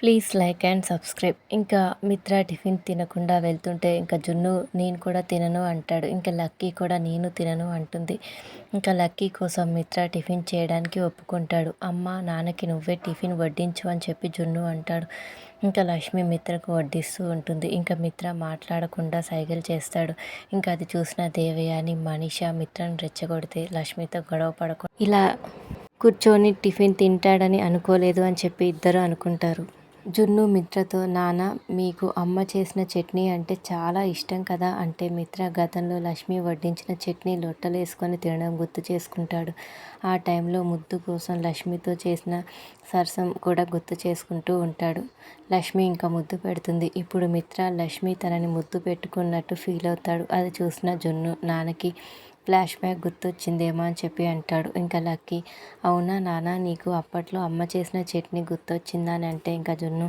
Please like and subscribe. ఇంకా మిత్ర tiffin తినకుండా వెళ్తుంటే ఇంకా జున్ను నేను కూడా తినను అంటాడు. ఇంకా లక్కీ కూడా నేను తినను అంటుంది. ఇంకా లక్కీ కోసం మిత్ర టిఫిన్ చేయడానికి ఒప్పుకుంటాడు. అమ్మ నాన్నకి నువ్వే టిఫిన్ వడ్డించు అని చెప్పి జున్ను అంటాడు. ఇంకా లక్ష్మి మిత్రకు వడ్డిస్తూ ఉంటుంది. ఇంకా మిత్ర మాట్లాడకుండా సైగలు చేస్తాడు. ఇంకా అది చూసిన దేవయాని మనిష మిత్రను రెచ్చగొడితే లక్ష్మితో గొడవ పడకుండా ఇలా కూర్చొని టిఫిన్ తింటాడని అనుకోలేదు అని చెప్పి ఇద్దరు అనుకుంటారు. జున్ను మిత్రతో నాన్న మీకు అమ్మ చేసిన చట్నీ అంటే చాలా ఇష్టం కదా? అంటే మిత్ర గతంలో లక్ష్మి వడ్డించిన చట్నీ లొట్టలు వేసుకొని తినడం గుర్తు చేసుకుంటాడు. ఆ టైంలో ముద్దు కోసం లక్ష్మితో చేసిన సరసం కూడా గుర్తు చేసుకుంటూ ఉంటాడు. లక్ష్మి ఇంకా ముద్దు పెడుతుంది. ఇప్పుడు మిత్ర లక్ష్మి తనని ముద్దు పెట్టుకున్నట్టు ఫీల్ అవుతాడు. అది చూసిన జున్ను నాన్నకి ఫ్లాష్ బ్యాక్ గుర్తొచ్చిందేమో అని చెప్పి అంటాడు. ఇంకా లక్కీ అవునా నాన్న నీకు అప్పట్లో అమ్మ చేసిన చట్నీ గుర్తొచ్చిందా అని అంటే ఇంకా జున్ను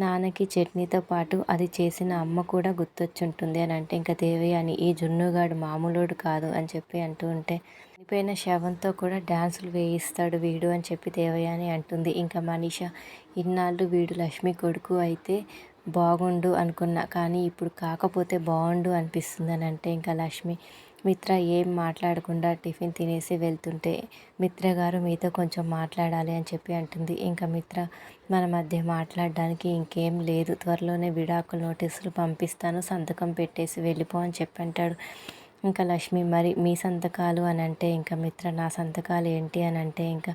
నాన్నకి చట్నీతో పాటు అది చేసిన అమ్మ కూడా గుర్తొచ్చుంటుంది అని అంటే ఇంకా దేవి అని ఈ జున్నుగాడు మామూలుడు కాదు అని చెప్పి అంటూ ఉంటే చనిపోయిన శవంతో కూడా డ్యాన్సులు వేయిస్తాడు వీడు అని చెప్పి దేవయాని అంటుంది. ఇంకా మనీష ఇన్నాళ్ళు వీడు లక్ష్మి కొడుకు అయితే బాగుండు అనుకున్నా కానీ ఇప్పుడు కాకపోతే బాగుండు అనిపిస్తుంది అని అంటే ఇంకా లక్ష్మి మిత్ర ఏం మాట్లాడకుండా టిఫిన్ తినేసి వెళ్తుంటే మిత్ర గారు మీతో కొంచెం మాట్లాడాలి అని చెప్పి అంటుంది. ఇంకా మిత్ర మన మధ్య మాట్లాడడానికి ఇంకేం లేదు త్వరలోనే విడాకుల నోటీసులు పంపిస్తాను సంతకం పెట్టేసి వెళ్ళిపో అని చెప్పి అంటాడు. ఇంకా లక్ష్మి మరి మీ సంతకాలు అని అంటే ఇంకా మిత్ర నా సంతకాలు ఏంటి అని అంటే ఇంకా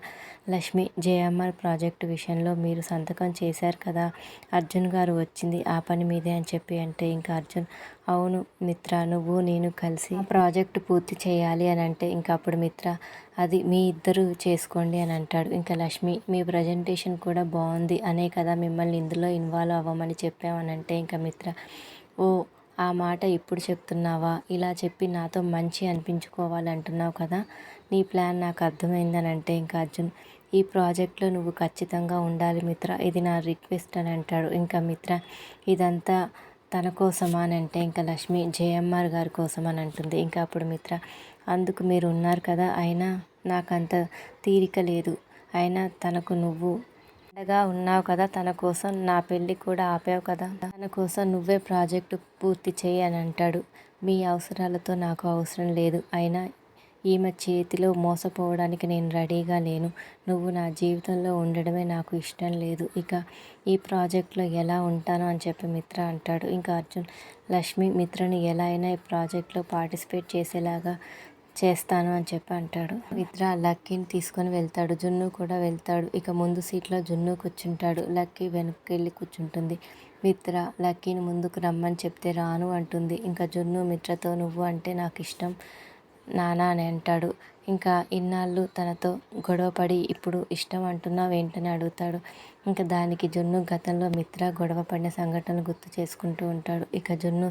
లక్ష్మి జేఎంఆర్ ప్రాజెక్టు విషయంలో మీరు సంతకం చేశారు కదా. అర్జున్ గారు వచ్చింది ఆ పని మీదే అని చెప్పి అంటే ఇంకా అర్జున్ అవును మిత్ర నువ్వు నేను కలిసి ప్రాజెక్టు పూర్తి చేయాలి అని అంటే ఇంకా అప్పుడు మిత్ర అది మీ ఇద్దరు చేసుకోండి అని అంటాడు. ఇంకా లక్ష్మి మీ ప్రజెంటేషన్ కూడా బాగుంది అనే కదా మిమ్మల్ని ఇందులో ఇన్వాల్వ్ అవ్వమని చెప్పామని అంటే ఇంకా మిత్ర ఓ ఆ మాట ఇప్పుడు చెప్తున్నావా? ఇలా చెప్పి నాతో మంచి అనిపించుకోవాలి అంటున్నావు కదా? నీ ప్లాన్ నాకు అర్థమైందని అంటే ఇంకా అర్జున్ ఈ ప్రాజెక్ట్లో నువ్వు ఖచ్చితంగా ఉండాలి మిత్ర. ఇది నా రిక్వెస్ట్ అని అంటాడు. ఇంకా మిత్ర ఇదంతా తన కోసమా అని అంటే ఇంకా లక్ష్మి జేఎంఆర్ గారి కోసం అని అంటుంది. ఇంకా అప్పుడు మిత్ర అందుకు మీరు ఉన్నారు కదా? అయినా నాకు అంత తీరిక లేదు. అయినా తనకు నువ్వు అండగా ఉన్నావు కదా తన కోసం నా పెళ్ళి కూడా ఆపావు కదా. తన కోసం నువ్వే ప్రాజెక్టు పూర్తి చేయి అని అంటాడు. మీ అవసరాలతో నాకు అవసరం లేదు. అయినా ఈమె చేతిలో మోసపోవడానికి నేను రెడీగా లేను. నువ్వు నా జీవితంలో ఉండడమే నాకు ఇష్టం లేదు. ఇక ఈ ప్రాజెక్ట్లో ఎలా ఉంటాను అని చెప్పి మిత్ర అంటాడు. ఇంకా అర్జున్ లక్ష్మి మిత్రని ఎలా అయినా ఈ ప్రాజెక్ట్లో పార్టిసిపేట్ చేసేలాగా చేస్తాను అని చెప్పి అంటాడు. మిత్ర లక్కీని తీసుకొని వెళ్తాడు. జున్ను కూడా వెళ్తాడు. ఇక ముందు సీట్లో జున్ను కూర్చుంటాడు. లక్కీ వెనక్కి వెళ్ళి కూర్చుంటుంది. మిత్ర లక్కీని ముందుకు రమ్మని చెప్తే రాను అంటుంది. ఇంకా జున్ను మిత్రతో నువ్వు అంటే నాకు ఇష్టం నానా అని అంటాడు. ఇంకా ఇన్నాళ్ళు తనతో గొడవపడి ఇప్పుడు ఇష్టం అంటున్నావు ఏంటని అడుగుతాడు. ఇంకా దానికి జున్ను గతంలో మిత్ర గొడవ పడిన సంఘటనలు గుర్తు చేసుకుంటూ ఉంటాడు. ఇక జున్ను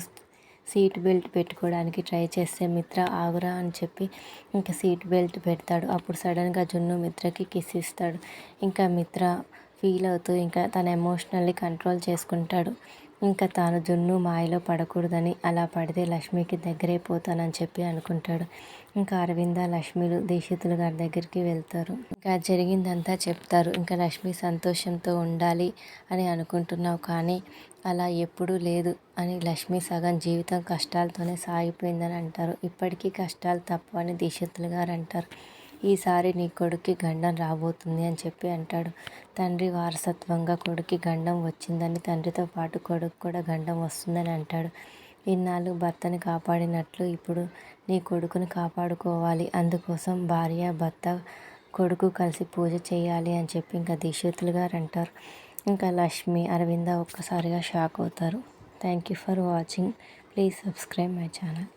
సీట్ బెల్ట్ పెట్టుకోవడానికి ట్రై చేస్తే మిత్ర ఆగురా అని చెప్పి ఇంకా సీట్ బెల్ట్ పెడతాడు. అప్పుడు సడన్గా జున్ను మిత్రకి కిస్ ఇస్తాడు. ఇంకా మిత్ర ఫీల్ అవుతూ ఇంకా తన ఎమోషనల్లీ కంట్రోల్ చేసుకుంటాడు. ఇంకా తాను జున్ను మాయలో పడకూడదని అలా పడితే లక్ష్మికి దగ్గరే పోతానని చెప్పి అనుకుంటాడు. ఇంకా అరవింద లక్ష్మిలు దీక్షితులు గారి దగ్గరికి వెళ్తారు. ఇంకా జరిగిందంతా చెప్తారు. ఇంకా లక్ష్మి సంతోషంతో ఉండాలి అని అనుకుంటున్నావు కానీ అలా ఎప్పుడూ లేదు అని లక్ష్మి సగం జీవితం కష్టాలతోనే సాగిపోయిందని అంటారు. ఇప్పటికీ కష్టాలు తప్పు అని దీక్షితులు గారు అంటారు. ఈసారి నీ కొడుక్కి గండం రాబోతుంది అని చెప్పి అంటాడు. తండ్రి వారసత్వంగా కొడుక్కి గండం వచ్చిందని తండ్రితో పాటు కొడుకు కూడా గండం వస్తుందని అంటాడు. ఇన్నాళ్ళు భర్తని కాపాడినట్లు ఇప్పుడు నీ కొడుకుని కాపాడుకోవాలి. అందుకోసం భార్య భర్త కొడుకు కలిసి పూజ చేయాలి అని చెప్పి ఇంకా దీక్షితులు గారు అంటారు. ఇంకా లక్ష్మి అరవింద ఒక్కసారిగా షాక్ అవుతారు. Thank you for watching. Please subscribe my channel.